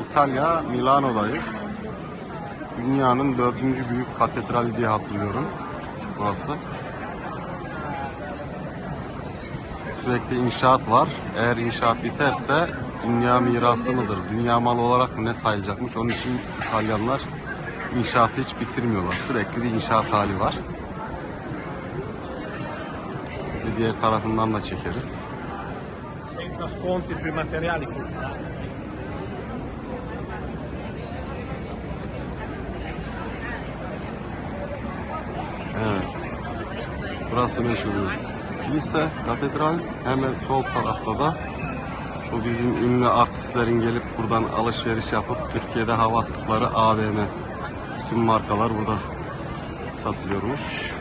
İtalya, Milano'dayız. Dünyanın dördüncü büyük katedrali diye hatırlıyorum burası. Sürekli inşaat var. Eğer inşaat biterse dünya mirası mıdır, dünya malı olarak mı ne sayılacakmış? Onun için İtalyanlar inşaatı hiç bitirmiyorlar. Sürekli bir inşaat hali var. Bir diğer tarafından da çekeriz. senza sconti sui materiali culturali. Burası meşhur kilise, katedral. Hemen sol tarafta da bu bizim ünlü artistlerin gelip buradan alışveriş yapıp Türkiye'de hava attıkları AVM. Tüm markalar burada satılıyormuş.